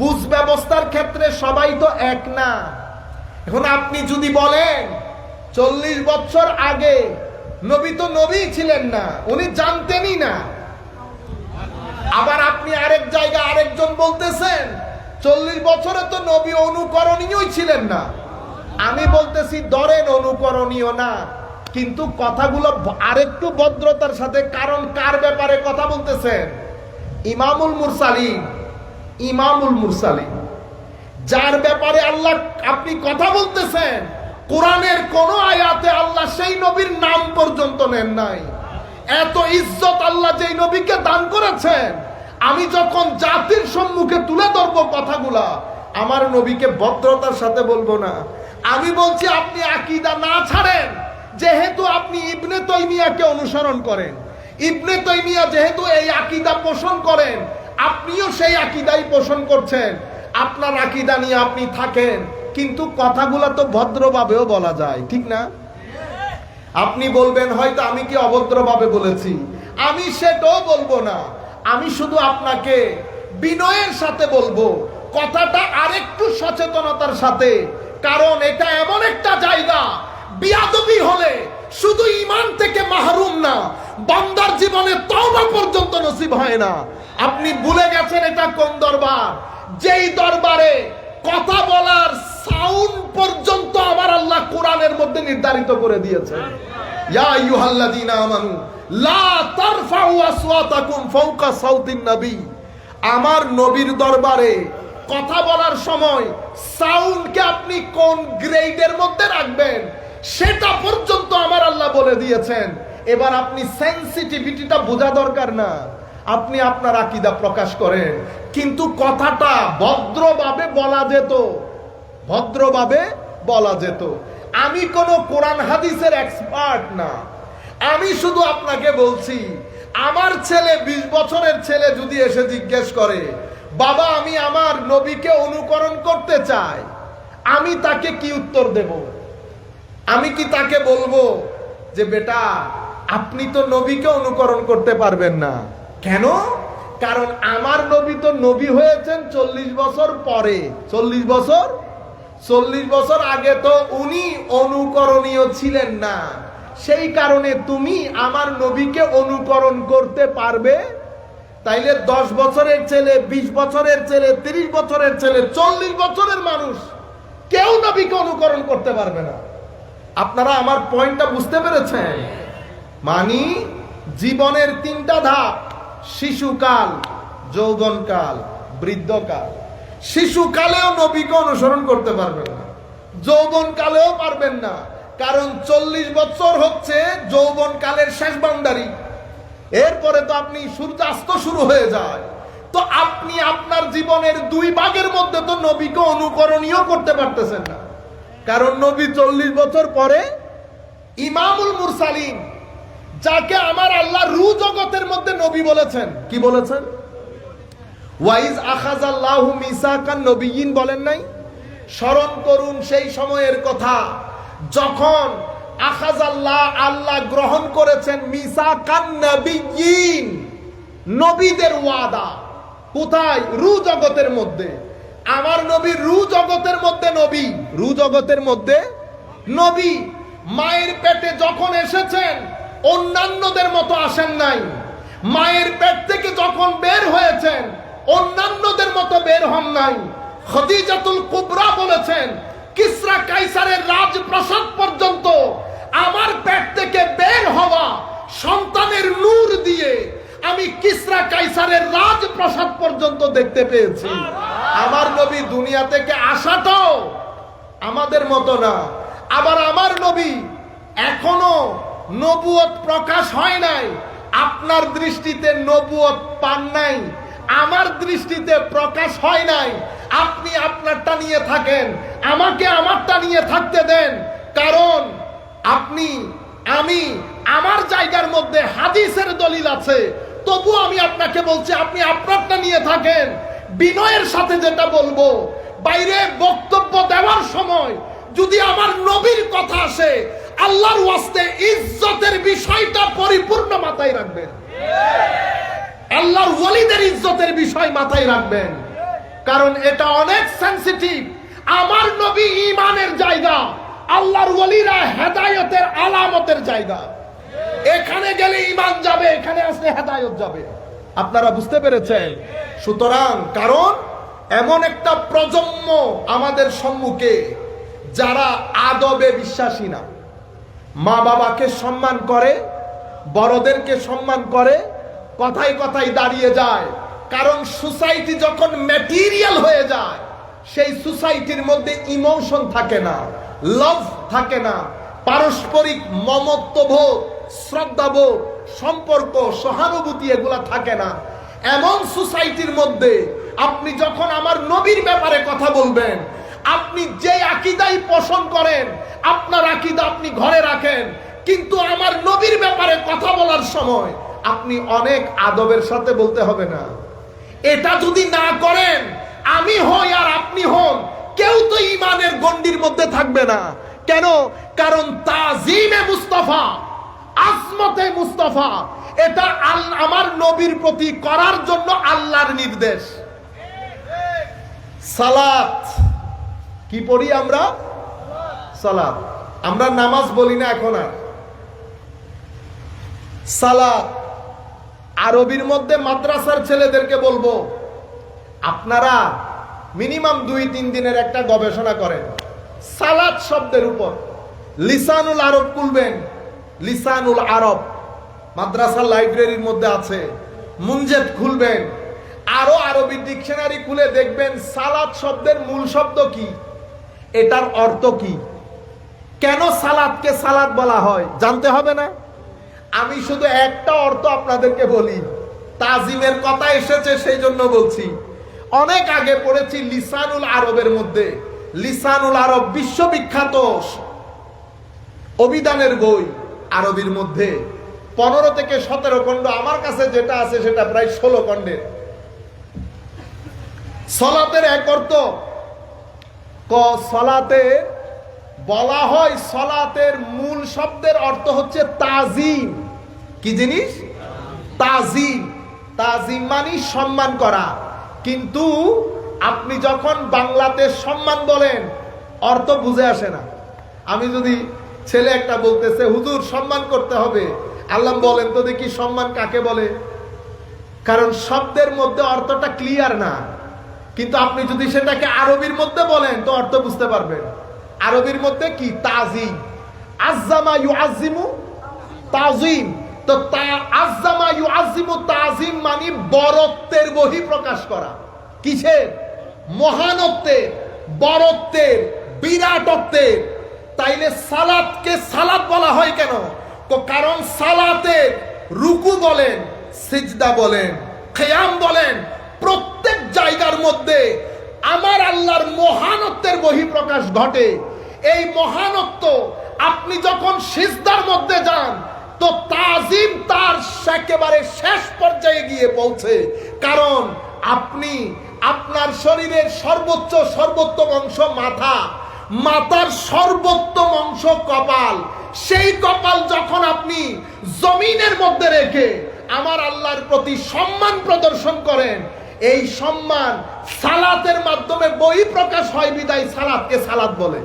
বুঝ ব্যবস্থার ক্ষেত্রে সবাই তো এক না। এখন আপনি যদি বলেন, চল্লিশ বছর আগে নবী তো নবী ছিলেন না, উনি জানতেনই না। আবার আপনি আরেক জায়গায় আরেকজন বলতেছেন, চল্লিশ বছরে তো নবী অনুকরণীয়ই ছিলেন না। আমি বলতেছি, ধরেন অনুকরণীয় না, কিন্তু কথাগুলো আরেকটু ভদ্রতার সাথে কারণ কার ব্যাপারে কথা বলতেছেন? ইমামুল মুরসালিন ইমামুল মুরসালিন, যার ব্যাপারে আল্লাহ আপনি কথা বলতেছেন, কোরআনের কোন আয়াতে আল্লাহ সেই নবীর নাম পর্যন্ত নেন নাই। এত ইজ্জত আল্লাহ যেই নবীকে দান করেছেন, আমি যখন জাতির সম্মুখে তুলে ধরবো কথাগুলা, আমার নবীকে ভদ্রতার সাথে বলব না। আমি বলছি, আপনি আকিদা না ছাড়েন, যেহেতু আপনি ইবনে তৈমিয়াকে অনুসরণ করেন। ইবনে তৈমিয়া যেহেতু এই আকিদা পোষণ করেন আপনিও সেই আকিদাই পোষণ করছেন। আপনার আকিদা নিয়ে আপনি থাকেন। কিন্তু কথাগুলো তো ভদ্রভাবেও বলা যায়, ঠিক না? আপনি বলবেন, হয়তো আমি কি অভদ্রভাবে বলেছি? আমি সেটাও বলব না। আমি শুধু আপনাকে বিনয়ের সাথে বলব, কথাটা আরেকটু সচেতনতার সাথে। কারণ এটা এমন একটা জায়গা, বিয়াদবি হলে শুধু ইমান থেকে মাহরুম না বান্দার জীবনে তওবা পর্যন্ত নসিব হয় না। আপনি ভুলে গেছেন এটা কোন দরবার? যেই দরবারে কথা বলার সাউন্ড পর্যন্ত আমার আল্লাহ কোরআনের মধ্যে নির্ধারিত করে দিয়েছে ইয়া আইয়ুহাল্লাযীনা আমানু, লা তারফাউ আসওয়াতাকুম ফাওকা সাউতিন নবী। আমার নবীর দরবারে কথা বলার সময় সাউন্ডকে আপনি কোন গ্রেডের মধ্যে রাখবেন? সেটা পর্যন্ত আমার আল্লাহ বলে দিয়েছেন। এবার আপনি সেন্সিটিভিটিটা বোঝা দরকার না। আপনি আপনার আকিদা প্রকাশ করেন। কিন্তু কথাটা ভদ্রভাবে বলা যেত। ভদ্রভাবে বলা যেত। আমি কোনো কোরআন হাদিসের এক্সপার্ট না। আমি শুধু আপনাকে বলছি, আমার ছেলে ২০ বছরের ছেলে যদি এসে জিজ্ঞেস করে, বাবা, আমি আমার নবীকে অনুকরণ করতে চাই, আমি তাকে কি উত্তর দেব? আমি কি তাকে বলব যে, বেটা আপনি তো নবীকে অনুকরণ করতে পারবেন না। কেন? কারণ আমার নবী তো নবী হয়েছেন চল্লিশ বছর পরে। চল্লিশ বছর? চল্লিশ বছর আগে তো উনি অনুকরণীয় ছিলেন না। সেই কারণে তুমি আমার নবীকে অনুকরণ করতে পারবে? তাইলে দশ বছরের ছেলে, বিশ বছরের ছেলে, তিরিশ বছরের ছেলে, চল্লিশ বছরের মানুষ কেউ নবীকে অনুকরণ করতে পারবে না। আপনারা আমার পয়েন্টটা বুঝতে পেরেছেন? মানি জীবনের তিনটা ধাপ, শিশুকাল, যৌবনকাল, বৃদ্ধকাল। শিশুকালেও নবীকে অনুসরণ করতে পারবেন না। যৌবনকালেও পারবেন না। কারণ চল্লিশ বছর হচ্ছে যৌবনকালের শেষ বান্দারি। এরপরে তো আপনি সূর্যাস্ত শুরু হয়ে যায়। তো আপনি আপনার জীবনের দুই ভাগের মধ্যে তো নবীকে অনুকরণীয় করতে পারতেছেন না। কারণ নবী চল্লিশ বছর পরে ইমামুল মুরসালিন যাকে আমার আল্লাহ রু জগতের মধ্যে নবী বলেছেন। কি বলেছেন? ওয়াইজ আখাজ আখাজাল্লাহু মিসাকান নবীন বলেন নাই? স্মরণ করুন সেই সময়ের কথা। যখন আখাজাল্লাহ আল্লাহ গ্রহণ করেছেন মিসাকান নবীন নবীদের ওয়াদা। কোথায়? রু জগতের মধ্যে। আমার নবী রু জগতের মধ্যে নবী। রু জগতের মধ্যে নবী। মায়ের পেটে যখন এসেছেন অন্যান্যদের মতো আসেন নাই। মায়ের পেট থেকে যখন বের হয়েছেন, অন্যান্যদের মতো বের হন নাই। খদিজাতুল কুবরা বলেছেন, কিসরা কাইসারের রাজপ্রাসাদ পর্যন্ত আমার পেট থেকে বের হওয়া সন্তানের নূর দিয়ে আমি কিসরা কাইসারের রাজপ্রাসাদ পর্যন্ত দেখতে পেয়েছি। আমার নবী দুনিয়া থেকে আসাটাও আমাদের মতো না। আবার আমার নবী এখনও নবুয়ত প্রকাশ হয় নাই। আপনার দৃষ্টিতে নবুয়ত পান নাই। আমার দৃষ্টিতে প্রকাশ হয় নাই। আপনি আপনারটা নিয়ে থাকেন। আমাকে আমারটা নিয়ে থাকতে দেন। কারণ আপনি, আমি, আমার জায়গার মধ্যে হাদিসের দলিল আছে। তবু আমি আপনাকে বলছি, আপনি আপনারটা নিয়ে থাকেন। বিনয়ের সাথে যেটা বলব, বাইরে বক্তব্য দেওয়ার সময় যদি আমার নবীর কথা আসে আল্লাহর ওয়াস্তে ইজ্জতের বিষয়টা পরিপূর্ণ মাথায় রাখবেন। আল্লাহর ওয়ালিদের ইজ্জতের বিষয় মাথায় রাখবেন। কারণ এটা অনেক সেন্সিটিভ আমার নবী ইমানের জায়গা, আল্লাহর ওয়ালিরা হেদায়তের আলামতের জায়গা। এখানে গেলে ইমান যাবে, এখানে আসলে হেদায়ত যাবে। আপনারা বুঝতে পেরেছেন? সুতরাং কারণ এমন একটা প্রজন্ম আমাদের সম্মুখে যারা আদবে বিশ্বাসী না। মা বাবাকে সম্মান করে, বড়দেরকে সম্মান করে, কথায় কথায় দাঁড়িয়ে যায়। কারণ সোসাইটি যখন ম্যাটেরিয়াল হয়ে যায়, সেই সোসাইটির মধ্যে ইমোশন থাকে না, লাভ থাকে না। পারস্পরিক মমত্ববোধ, শ্রদ্ধাবোধ, সম্পর্ক, সহানুভূতি এগুলা থাকে না। এমন সোসাইটির মধ্যে আপনি যখন আমার নবীর ব্যাপারে কথা বলবেন আপনি যে আকিদাই পোষণ করেন, আপনার আকিদা আপনি ঘরে রাখেন। কিন্তু আমার নবীর ব্যাপারে কথা বলার সময় আপনি অনেক আদবের সাথে বলতে হবে না। এটা যদি না করেন, আমি হই আর আপনি হন, কেউ তো ইমানের গন্ডির মধ্যে থাকবে না। কেন? কারণ তাজিমে মুস্তফা, আজমতে মুস্তফা, এটা আমার নবীর প্রতি করার জন্য আল্লাহর নির্দেশ। সালাত। কি পড়ি আমরা? সালাত আমরা নামাজ বলি না এখন আর। সালাত আরবির মধ্যে মাদ্রাসার ছেলেদেরকে বলব, আপনারা মিনিমাম দুই, তিন দিনের একটা গবেষণা করেন। সালাত শব্দের উপর। লিসানুল আরব খুলবেন। লিসানুল আরব মাদ্রাসার লাইব্রেরির মধ্যে আছে। মুনজেদ খুলবেন। আরও আরবি ডিকশনারি খুলে দেখবেন সালাত শব্দের মূল শব্দ কি? এটার অর্থ কি? কেন সালাদকে সালাদ বলা হয়? জানতে হবে না? আমি শুধু একটা অর্থ আপনাদেরকে বলি। তাজিমের কথা এসেছে সেই জন্য বলছি। অনেক আগে পড়েছি লিসানুল আরবের মধ্যে। লিসানুল আরব বিশ্ববিখ্যাত অভিধানের বই আরবির মধ্যে। পনেরো থেকে সতেরো খণ্ড আমার কাছে যেটা আছে সেটা প্রায় ষোলো খণ্ডের। সলাতের এক অর্থ ক, সলাতে বলা হয় সলাতের মূল শব্দের অর্থ হচ্ছে তাজিম। কি জিনিস? তাজিম। তাজিম মানে সম্মান করা। কিন্তু আপনি যখন বাংলাতে সম্মান বলেন, অর্থ বুঝে আসে না। আমি যদি ছেলে একটা বলতেছে, হুজুর, সম্মান করতে হবে। আল্লাহ বলেন, তো দেখি সম্মান কাকে বলে? কারণ শব্দের মধ্যে অর্থটা ক্লিয়ার না। কিন্তু আপনি যদি সেটাকে আরবির মধ্যে বলেন, তো অর্থ বুঝতে পারবেন। আরবির মধ্যে কি? তাজিম। আজ্জামা ইউ আজিমু তাজিম। তো তা, আজ্জামা ইউ আজিমু তাজিম মানে বরত্বের বহি প্রকাশ করা। কিসের? মহানত্বের বরত্বের বিরাটত্বের তাইলে সালাদকে সালাদ বলা হয় কেন? তো কারণ সালাতের রুকু বলেন, সিজদা বলেন, খেয়াম বলেন প্রত্যেক জায়গার মধ্যে আমার আল্লাহর মহানত্বের বহিঃপ্রকাশ ঘটে। এই মহানত্ব আপনি যখন সিজদার মধ্যে যান, তো তাজিম তার একেবারে শেষ পর্যায়ে গিয়ে পৌঁছে। কারণ আপনি আপনার শরীরের সর্বোচ্চ, সর্বোত্তম অংশ মাথা, মাথার সর্বোত্তম অংশ কপাল। সেই কপাল যখন আপনি জমিনের মধ্যে রেখে আমার আল্লাহর প্রতি সম্মান প্রদর্শন করেন এই সম্মান সালাতের মাধ্যমে বই প্রকাশ হয়, বিদায় সালাদকে সালাত বলে।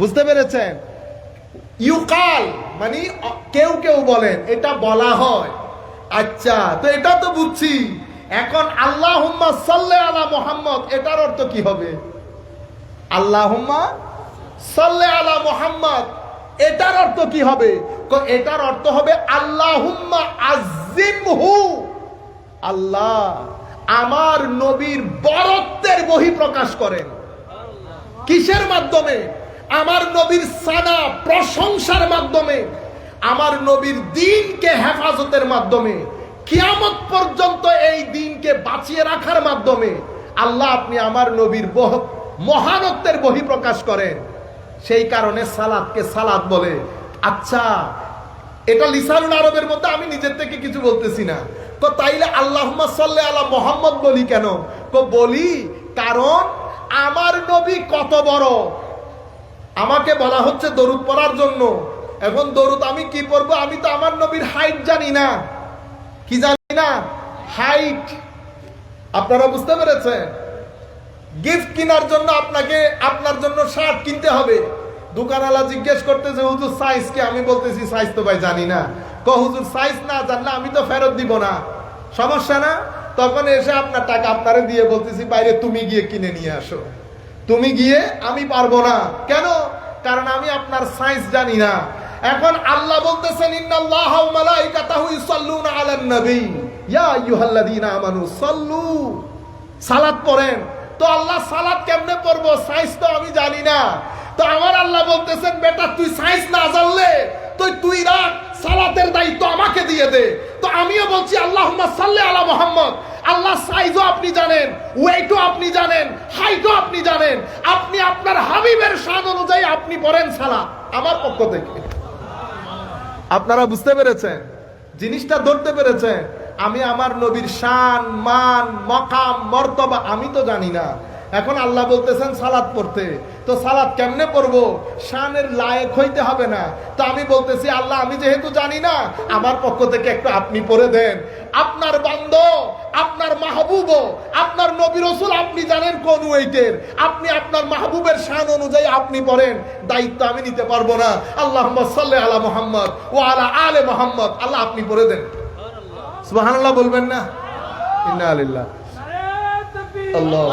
বুঝতে পেরেছেন? ইউকাল মানে কেউ কেউ বলেন, এটা বলা হয়। আচ্ছা তো এটা তো বুঝছি। এখন আল্লাহ সাল্লে আলা মোহাম্মদ, এটার অর্থ কি হবে? আল্লাহুম্মা সাল্লে আলা মোহাম্মদ, এটার অর্থ কি হবে? এটার অর্থ হবে আল্লাহুম্মা আজিমহু আল্লাহ আমার নবীর বরত্বের বহি প্রকাশ করেন। কিসের মাধ্যমে? আমার নবীর সানা প্রশংসার মাধ্যমে। আমার নবীর দিনকে হেফাজতের মাধ্যমে। কিয়ামত পর্যন্ত এই দিনকে বাঁচিয়ে রাখার মাধ্যমে আল্লাহ আপনি আমার নবীর মহানত্বের বহি প্রকাশ করেন। সেই কারণে সালাদকে সালাদ বলে আচ্ছা এটা লিসানুল আরবের মধ্যে আমি নিজের থেকে কিছু বলতেছি না। তো তাইলে আল্লাহ সাল্লে আলা মোহাম্মদ বলি কেন? তো বলি, কারণ আমার নবী কত বড়? আমাকে বলা হচ্ছে দরুদ পড়ার জন্য। এখন দরুদ আমি কি পড়ব? আমি তো আমার নবীর হাইট জানি না। কি জানি না? হাইট আপনারা বুঝতে পেরেছেন? গিফট কেনার জন্য আপনাকে, আপনার জন্য শার্ট কিনতে হবে। দোকানওয়ালা জিজ্ঞেস করতে যে হুজুর সাইজ কি? আমি বলতেছি সাইজ তো ভাই জানি না। ক হুজুর সাইজ না জানলে আমি তো ফেরত দিব না। সমস্যা না? তখন এসে আপনার টাকা আপনারে দিয়ে বলতেছি, বাইরে তুমি গিয়ে কিনে নিয়ে আসো। তুমি গিয়ে আমি পারব না। কেন? কারণ আমি আপনার সাইজ জানি না। এখন আল্লাহ বলতেছেন, ইন্নাল্লাহ ওয়া মালাইকাতাহু ইউসাল্লুনা আলান নবী। ইয়া আইয়ুহাল্লাযীনা আমানু, সাল্লু। সালাত পড়েন। তো আল্লাহ সালাত কেমনে পড়ব? সাইজ তো আমি জানি না। তো আমার আল্লাহ বলতেছেন, বেটা, তুই সাইজ না জানলে তুই তুই রাখ সালাতের দায়িত্ব আমাকে দিয়ে দে। তো আমিও বলছি আল্লাহ সাল্লে আলা মোহাম্মদ। আল্লাহ সাইজও আপনি জানেন, ওয়েটও আপনি জানেন, হাইটও আপনি জানেন। আপনি আপনার হাবিবের স্বাদ অনুযায়ী আপনি পড়েন সালা আমার পক্ষ থেকে। আপনারা বুঝতে পেরেছেন? জিনিসটা ধরতে পেরেছেন? আমি আমার নবীর শান, মান, মকাম, মর্তবা, আমি তো জানি না। এখন আল্লাহ বলতেছেন সালাদ পড়তে। তো সালাদ কেমনে পড়ব? শানের লায়েক হইতে হবে না। তো আমি বলতেছি, আল্লাহ, আমি যেহেতু জানি না, আমার পক্ষ থেকে একটু আপনি পড়ে দেন। আপনার বান্দ, আপনার মাহবুব, আপনার নবী রসুল আপনি জানেন কোন ওয়েটের। আপনি আপনার মাহবুবের শান অনুযায়ী আপনি পড়েন। দায়িত্ব আমি নিতে পারব না। আল্লাহ সাল্লাহ আলা মোহাম্মদ ও আলা আলে মোহাম্মদ। আল্লাহ, আপনি পড়ে দেন। সুবহানাল্লাহ বলবেন না? আলিল্লাহ আল্লাহ